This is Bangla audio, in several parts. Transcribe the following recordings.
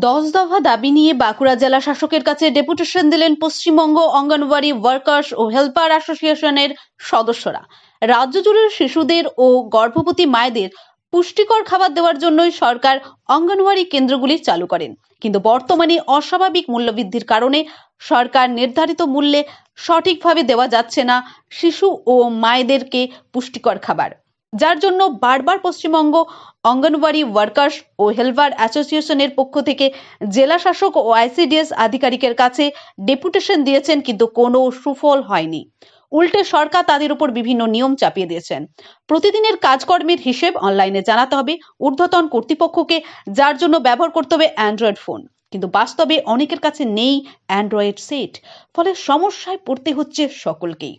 দশ দফা দাবি নিয়ে বাঁকুড়া জেলা শাসকের কাছে ডেপুটেশন দিলেন পশ্চিমবঙ্গ অঙ্গনওয়াড়ি ওয়ার্কার্স ও হেল্পার অ্যাসোসিয়েশনের সদস্যরা। রাজ্য জুড়ে শিশুদের ও গর্ভবতী মায়েদের পুষ্টিকর খাবার দেওয়ার জন্যই সরকার অঙ্গনওয়াড়ি কেন্দ্রগুলি চালু করেন। কিন্তু বর্তমানে অস্বাভাবিক মূল্যবৃদ্ধির কারণে সরকার নির্ধারিত মূল্যে সঠিকভাবে দেওয়া যাচ্ছে না শিশু ও মায়েদেরকে পুষ্টিকর খাবার। যার জন্য বারবার পশ্চিমবঙ্গ অঙ্গনওয়াড়ি ওয়ার্কার্স ও হেলপার অ্যাসোসিয়েশনের পক্ষ থেকে জেলা শাসক ও আইসিডিএস আধিকারিকের কাছে ডেপুটেশন দিয়েছেন, কিন্তু কোনো সুফল হয়নি। উল্টে সরকার তাদের উপর বিভিন্ন নিয়ম চাপিয়ে দিয়েছেন। প্রতিদিনের কাজকর্মের হিসেব অনলাইনে জানাতে হবে ঊর্ধ্বতন কর্তৃপক্ষকে, যার জন্য ব্যবহার করতে হবে অ্যান্ড্রয়েড ফোন। কিন্তু বাস্তবে অনেকের কাছে নেই অ্যান্ড্রয়েড সেট, ফলে সমস্যায় পড়তে হচ্ছে সকলকেই।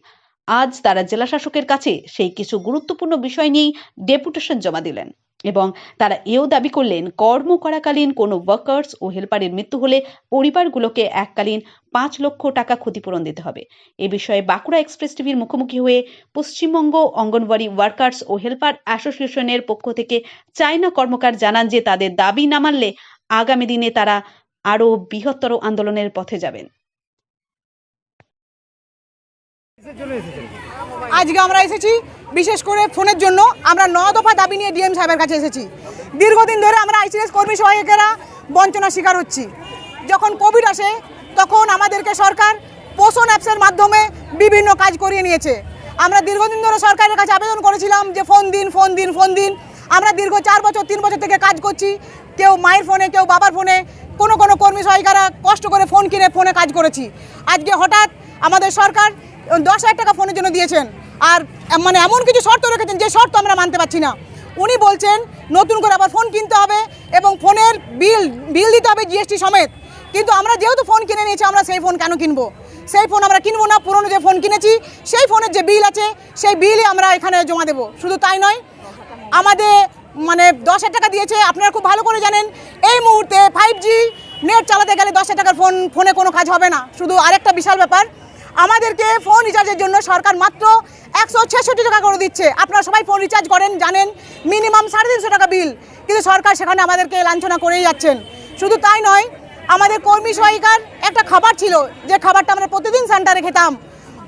আজ তারা জেলা শাসকের কাছে সেই কিছু গুরুত্বপূর্ণ বিষয় নিয়েই ডেপুটেশন জমা দিলেন এবং তারা এও দাবি করলেন, কর্ম করাকালীন কোনো ওয়ার্কার্স ও হেল্পারের মৃত্যু হলে পরিবারগুলোকে এককালীন পাঁচ লক্ষ টাকা ক্ষতিপূরণ দিতে হবে। এ বিষয়ে বাঁকুড়া এক্সপ্রেস টিভির মুখোমুখি হয়ে পশ্চিমবঙ্গ অঙ্গনওয়াড়ি ওয়ার্কার্স ও হেল্পার অ্যাসোসিয়েশনের পক্ষ থেকে চায়না কর্মকার জানান যে তাদের দাবি না মানলে আগামী দিনে তারা আরও বৃহত্তর আন্দোলনের পথে যাবেন। আজকে আমরা এসেছি বিশেষ করে ফোনের জন্য। আমরা ন দফা দাবি নিয়ে ডিএম সাহেবের কাছে এসেছি। দীর্ঘদিন ধরে আমরা আইসিএস কর্মী সহায়কেরা বঞ্চনার শিকার হচ্ছি। যখন কোভিড আসে, তখন আমাদেরকে সরকার পোষণ অ্যাপসের মাধ্যমে বিভিন্ন কাজ করিয়ে নিয়েছে। আমরা দীর্ঘদিন ধরে সরকারের কাছে আবেদন করেছিলাম যে ফোন দিন ফোন দিন ফোন দিন। আমরা দীর্ঘ চার বছর, তিন বছর থেকে কাজ করছি। কেউ মায়ের ফোনে, কেউ বাবার ফোনে। কোনো কোনো কর্মী সহায়িকারা কষ্ট করে ফোন কিনে ফোনে কাজ করেছি। আজকে হঠাৎ আমাদের সরকার দশ হাজার টাকা ফোনের জন্য দিয়েছেন। আর মানে এমন কিছু শর্ত রেখেছেন যে শর্ত আমরা মানতে পারছি না। উনি বলছেন, নতুন করে আবার ফোন কিনতে হবে এবং ফোনের বিল বিল দিতে হবে জিএসটি সমেত। কিন্তু আমরা যেহেতু ফোন কিনে নিয়েছি, আমরা সেই ফোন কেন কিনবো? সেই ফোন আমরা কিনবো না, পুরনো যে ফোন কিনেছি, সেই ফোনের যে বিল আছে, সেই বিলই আমরা এখানে জমা দেবো। শুধু তাই নয়, আমাদের মানে দশ টাকা দিয়েছে, আপনারা খুব ভালো করে জানেন, এই মুহূর্তে ফাইভ জি নেট চালাতে গেলে দশ টাকার ফোন, ফোনে কোনো কাজ হবে না। শুধু আরেকটা বিশাল ব্যাপার আমাদেরকে ফোন রিচার্জের জন্য সরকার মাত্র একশো ছেষট্টি টাকা করে দিচ্ছে। আপনারা সবাই ফোন রিচার্জ করেন, জানেন মিনিমাম সাড়ে তিনশো টাকা বিল কিন্তু সরকার সেখানে আমাদেরকে লাঞ্ছনা করেই যাচ্ছেন। শুধু তাই নয়, আমাদের কর্মী সহায়িকার একটা খাবার ছিল, যে খাবারটা আমরা প্রতিদিন সেন্টারে খেতাম।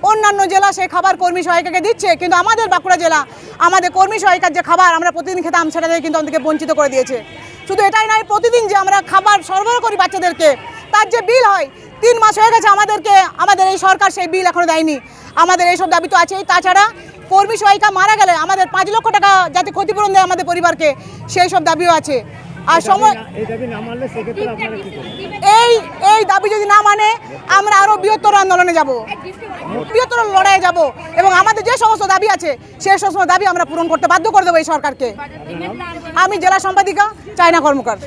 অন্যান্য জেলা সেই খাবার কর্মী সহায়িকাকে দিচ্ছে, কিন্তু আমাদের বাঁকুড়া জেলা, আমাদের কর্মী সহায়িকার যে খাবার আমরা প্রতিদিন খেতাম, সেটা থেকে কিন্তু আমাদেরকে বঞ্চিত করে দিয়েছে। শুধু এটাই নয়, প্রতিদিন যে আমরা খাবার সরবরাহ করি বাচ্চাদেরকে, তার যে বিল হয় তিন মাস হয়ে গেছে আমাদেরকে আমাদের এই সরকার সেই বিল এখনও দেয়নি। আমাদের এইসব দাবি তো আছেই। তাছাড়া কর্মী সহায়িকা মারা গেলে আমাদের পাঁচ লক্ষ টাকা যাতে ক্ষতিপূরণ দেয় আমাদের পরিবারকে সেই সব দাবিও আছে। আর সময় এই এই এই দাবি যদি না মানে আমরা আরও বৃহত্তর আন্দোলনে যাব। বৃহত্তর লড়াইয়ে যাব। এবং আমাদের যে সমস্ত দাবি আছে সেই সমস্ত দাবি আমরা পূরণ করতে বাধ্য করে দেবো এই সরকারকে। আমি জেলা সম্পাদিকা চায়না কর্মকার।